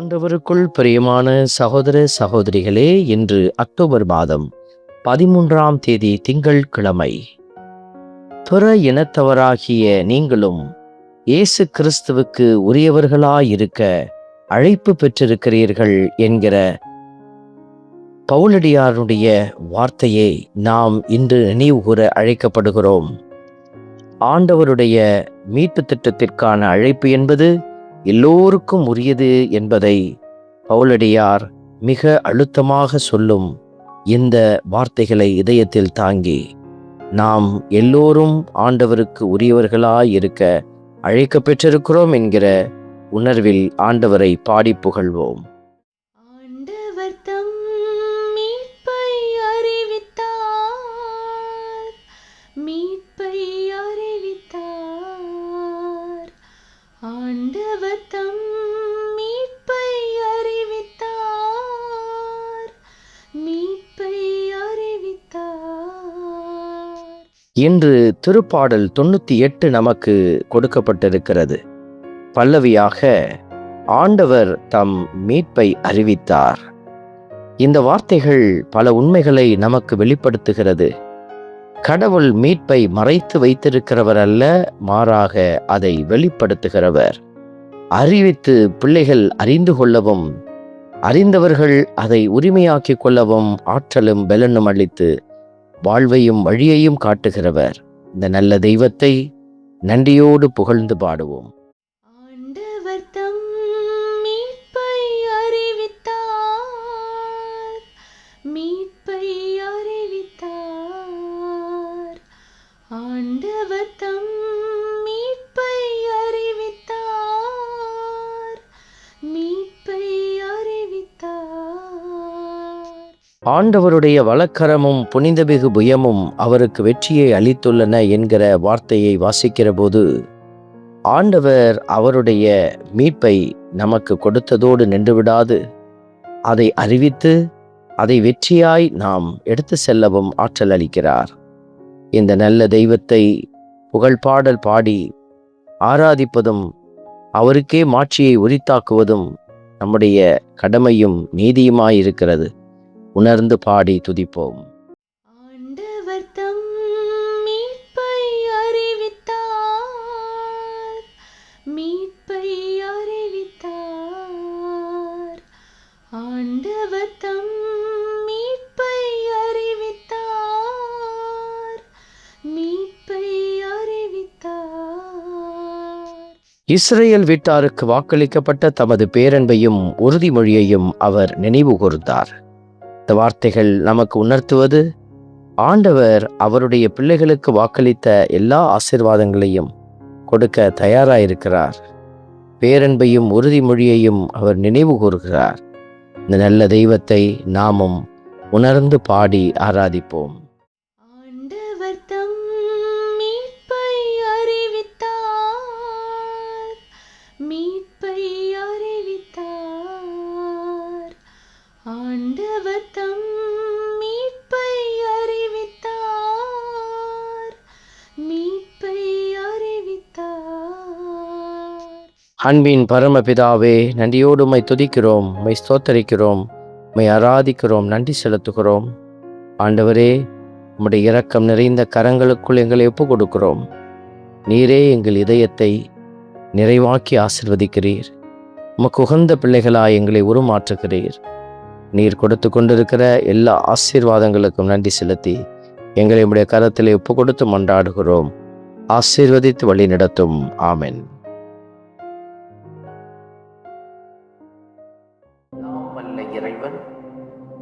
ஆண்டவருக்குள் பிரியமான சகோதர சகோதரிகளே இன்று அக்டோபர் மாதம் பதிமூன்றாம் தேதி திங்கள் கிழமை பிற இனத்தவராகிய நீங்களும் இயேசு கிறிஸ்துவுக்கு உரியவர்களாயிருக்க அழைப்பு பெற்றிருக்கிறீர்கள் என்கிற பவுலடியாருடைய வார்த்தையை நாம் இன்று நினைவுகூர அழைக்கப்படுகிறோம். ஆண்டவருடைய மீட்பு திட்டத்திற்கான அழைப்பு என்பது எல்லோருக்கும் உரியது என்பதை பவுலடியார் மிக அழுத்தமாக சொல்லும் இந்த வார்த்தைகளை இதயத்தில் தாங்கி நாம் எல்லோரும் ஆண்டவருக்கு உரியவர்களாய் இருக்க அழைக்க பெற்றிருக்கிறோம் என்கிற உணர்வில் ஆண்டவரை பாடி புகழ்வோம். இன்று திருப்பாடல் தொண்ணூற்றி எட்டு நமக்கு கொடுக்கப்பட்டிருக்கிறது. பல்லவியாக ஆண்டவர் தம் மீட்பை அறிவித்தார். இந்த வார்த்தைகள் பல உண்மைகளை நமக்கு வெளிப்படுத்துகிறது. கடவுள் மீட்பை மறைத்து வைத்திருக்கிறவர் அல்ல மாறாக அதை வெளிப்படுத்துகிறவர். அறிவித்து பிள்ளைகள் அறிந்து கொள்ளவும் அறிந்தவர்கள் அதை உரிமையாக்கிக் கொள்ளவும் ஆற்றலும் பலனும் அளித்து வாழ்வையும் வழியையும் காட்டுகிறவர். இந்த நல்ல தெய்வத்தை நன்றியோடு புகழ்ந்து பாடுவோம். ஆண்டவருடைய வழக்கரமும் புனிதமிகு புயமும் அவருக்கு வெற்றியை அளித்துள்ளன என்கிற வார்த்தையை வாசிக்கிற போது ஆண்டவர் அவருடைய மீட்பை நமக்கு கொடுத்ததோடு நின்றுவிடாது. அதை அறிவித்து அதை வெற்றியாய் நாம் எடுத்து செல்லவும் ஆற்றல் அளிக்கிறார். இந்த நல்ல தெய்வத்தை புகழ்பாடல் பாடி ஆராதிப்பதும் அவருக்கே மாட்சியை உரித்தாக்குவதும் நம்முடைய கடமையும் நீதியுமாயிருக்கிறது. உணர்ந்து பாடி துதிப்போம். ஆண்டவர் தம் மீட்பை அறிவித்தார். மீட்பை அறிவித்தார். ஆண்டவர் தம் மீட்பை அறிவித்தார். மீட்பை அறிவித்தார். இஸ்ரேல் வீட்டாருக்கு வாக்களிக்கப்பட்ட தமது பேரன்பையும் உறுதிமொழியையும் அவர் நினைவு கூர்ந்தார். இந்த வார்த்தைகள் நமக்கு உணர்த்துவது? ஆண்டவர் அவருடைய பிள்ளைகளுக்கு வாக்களித்த எல்லா ஆசிர்வாதங்களையும் கொடுக்க தயாராயிருக்கிறார். பேரன்பையும் உறுதிமொழியையும் அவர் நினைவு கூறுகிறார். இந்த நல்ல தெய்வத்தை நாமும் உணர்ந்து பாடி ஆராதிப்போம். அன்பின் பரமபிதாவே நன்றியோடு உமை துதிக்கிறோம் உமை ஸ்தோத்தரிக்கிறோம் உமை ஆராதிக்கிறோம் நன்றி செலுத்துகிறோம். ஆண்டவரே உம்முடைய இரக்கம் நிறைந்த கரங்களுக்குள் எங்களை ஒப்புக் கொடுக்கிறோம் நீரே எங்கள் இதயத்தை நிறைவாக்கி ஆசிர்வதிக்கிறீர். உமக்கு உகந்த பிள்ளைகளாய் எங்களை உருமாற்றுகிறீர். நீர் கொடுத்து கொண்டிருக்கிற எல்லா ஆசீர்வாதங்களுக்கும் நன்றி செலுத்தி எங்களை உம்முடைய கரத்திலே ஒப்பு கொடுத்து மன்றாடுகிறோம். ஆசீர்வதித்து வழி நடத்தும் ஆமென்.